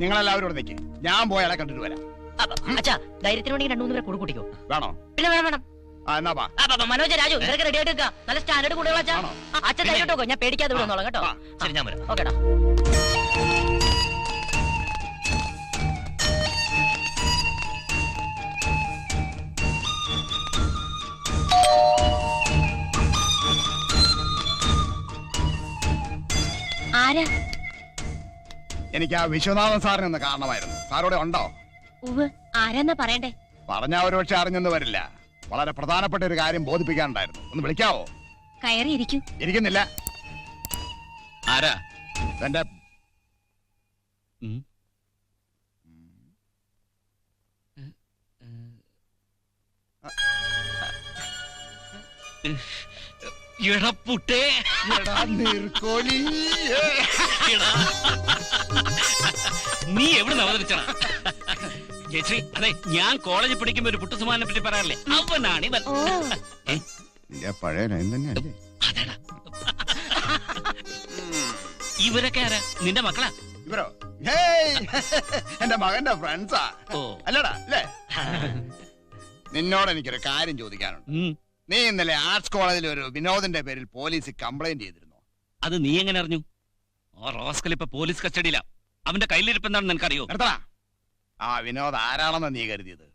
നിങ്ങളെല്ലാവരും ഇവിടെ നിൽക്കും ഞാൻ പോയി അയാളെ കണ്ടിട്ട് വരാം. അച്ഛാ ധൈര്യത്തിന് വേണ്ടി രണ്ടു മൂന്ന് പേരെ കൂടെ കൂട്ടിക്കോ. വേണോ? പിന്നെ വേണം വേണം. മനോജ് രാജു ഇവരൊക്കെ റെഡി ആയിട്ട് നല്ല സ്റ്റാൻഡേർഡ് കൂടെ അച്ഛാ. അച്ഛൻ ധൈര്യം ഞാൻ പേടിക്കാതെ വിടുന്നോളാം കേട്ടോ. ശരി ഞാൻ വരാം. ഓക്കേടാ. ആരാ? എനിക്ക് ആ വിശ്വനാഥൻ സാറിനെ ഒന്ന് കാണണമായിരുന്നു സാറോടെ ഉണ്ടോ? ഉവ് ആരാന്നാ പറയണ്ടേ? പറഞ്ഞ ഒരുപക്ഷെ അറിഞ്ഞെന്ന് വരില്ല. വളരെ പ്രധാനപ്പെട്ട ഒരു കാര്യം ബോധിപ്പിക്കാനുണ്ടായിരുന്നു. ഒന്ന് വിളിക്കാവോ? കയറി ഇരിക്കൂ ഇരിക്കുന്നില്ല. ആരാ? തന്റെ എന്റെ ഇടപ്പുട്ടേ. നീ എവിടെ അവതരിച്ചടാ? ജയശ്രീ അതെ ഞാൻ കോളേജിൽ പഠിക്കുമ്പോ ഒരു പുട്ടുസുമാനെ പറ്റി പറയാറില്ലേ? അവനാണ് ഇവൻ. പഴയ അതെടാ. ഇവരൊക്കെ ആരാ? നിന്റെ മക്കളാ? ഇവരോ? ഹേയ് എന്റെ മകന്റെ ഫ്രണ്ട്സാ അല്ലടാ അല്ലേ? നിന്നോട് എനിക്കൊരു കാര്യം ചോദിക്കാനുണ്ട്. നീ ഇന്നലെ ആർട്സ് കോളേജിൽ ഒരു വിനോദിന്റെ പേരിൽ പോലീസ് കംപ്ലൈന്റ് ചെയ്തിരുന്നു. അത് നീ എങ്ങനെ അറിഞ്ഞു? ആ റോസ്കൽ ഇപ്പൊ പോലീസ് കസ്റ്റഡിയിലാ. അവന്റെ കയ്യിലിരിപ്പെന്താണെന്ന് നിനക്കറിയോ? നിർത്തടാ. ആ വിനോദ് ആരാണെന്ന് നീ കരുതിയത്?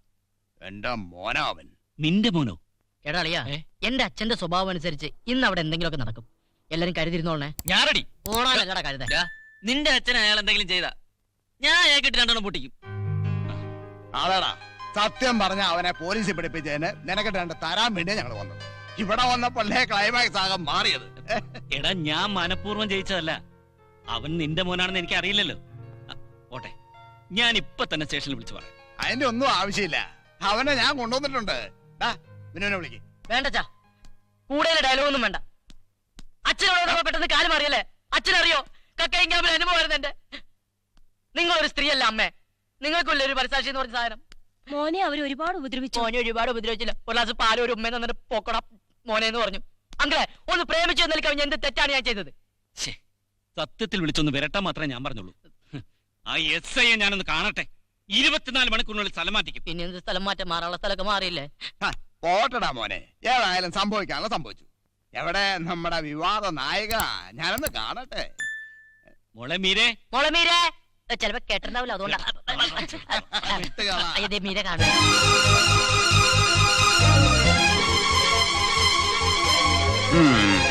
എന്റെ മോനോ അവൻ. നിന്റെ മോനോ? എടാ അളിയാ ഏ? എന്റെ അച്ഛന്റെ സ്വഭാവം അനുസരിച്ച് ഇന്ന് അവിടെ എന്തെങ്കിലുമൊക്കെ നടക്കും. എല്ലാരും കരുതിരുന്നോളണേ. ഞാറടി കരുതാ. നിന്റെ അച്ഛൻ അയാൾ എന്തെങ്കിലും ചെയ്താ. ഞാൻ അയാൾക്കിട്ട് രണ്ടെണ്ണം പൊട്ടിക്കും. ആളാടാ സത്യം പറഞ്ഞ അവനെ പോലീസിൽ പിടിപ്പിച്ചതിന് നിനക്ക് രണ്ട് തരാൻ വേണ്ടിയാ ഞങ്ങൾ വന്നത്. ഇവിടെ വന്നപ്പോഴേ ക്ലൈമാക്സ് ആകെ മാറിയത്. എടാ ഞാൻ മനഃപൂർവം ജയിച്ചതല്ല. അവൻ നിന്റെ മോനാണെന്ന് എനിക്ക് അറിയില്ലല്ലോ ഓട്ടെ പോട്ടെ. ഞാൻ ഇപ്പൊ തന്നെ സ്റ്റേഷനിൽ വിളിച്ചു പറയാം. അതിന്റെ ഒന്നും ആവശ്യമില്ല. അവനെ ഞാൻ കൊണ്ടുവന്നിട്ടുണ്ട്. വിനുവിനെ വിളിക്ക്. വേണ്ടച്ചാ കൂടുതൽ ഡയലോഗ് ഒന്നും വേണ്ട. അച്ഛനോട് പെട്ടെന്ന് കാലം അറിയല്ലേ അച്ഛനറിയോ? കക്കയും ക്യാമ്പിൽ അനുഭവമായിരുന്നു എന്റെ നിങ്ങളൊരു സ്ത്രീയല്ല അമ്മേ. നിങ്ങൾക്കുള്ള ഒരു പരിസാക്ഷി എന്ന് പറഞ്ഞ സാധനം. മോനെ അവർ ഒരുപാട് ഉപദ്രവിച്ചു. മോനെ ഒരുപാട് ഉപദ്രവിച്ചില്ല. ഒരു ഗ്ലാസ് പാല ഒരു ഉമ്മ തന്നിട്ട് പോക്കട മോനെ എന്ന് പറഞ്ഞു. അങ്കിളെ ഒന്ന് പ്രേമിച്ചു നിൽക്കാൻ എന്ത് തെറ്റാണ് ഞാൻ ചെയ്തത്? സത്യത്തിൽ വിളിച്ചൊന്ന് വിരട്ടാൻ മാത്രമേ ഞാൻ പറഞ്ഞുള്ളൂ. ആ എസ് ഐയെ ഞാനൊന്ന് കാണട്ടെ. ഇരുപത്തിനാല് മണിക്കൂറിനുള്ളിൽ സ്ഥലം മാറ്റിക്കും. പിന്നെ എന്ത് സ്ഥലം മാറ്റം മാറാനുള്ള സ്ഥലമൊക്കെ മാറിയില്ലേ? പോട്ടടാ മോനെ. ഏതായാലും സംഭവിക്കാനുള്ള സംഭവിച്ചു. എവിടെ നമ്മുടെ വിവാദ നായിക? ഞാനൊന്ന് കാണട്ടെ. മുളമീരെ മുളമീരെ മോളെ മീരെ. ചിലപ്പോ കേട്ടിട്ടുണ്ടാവില്ല അതുകൊണ്ടാ. అదే మీరే కాదు Hmm.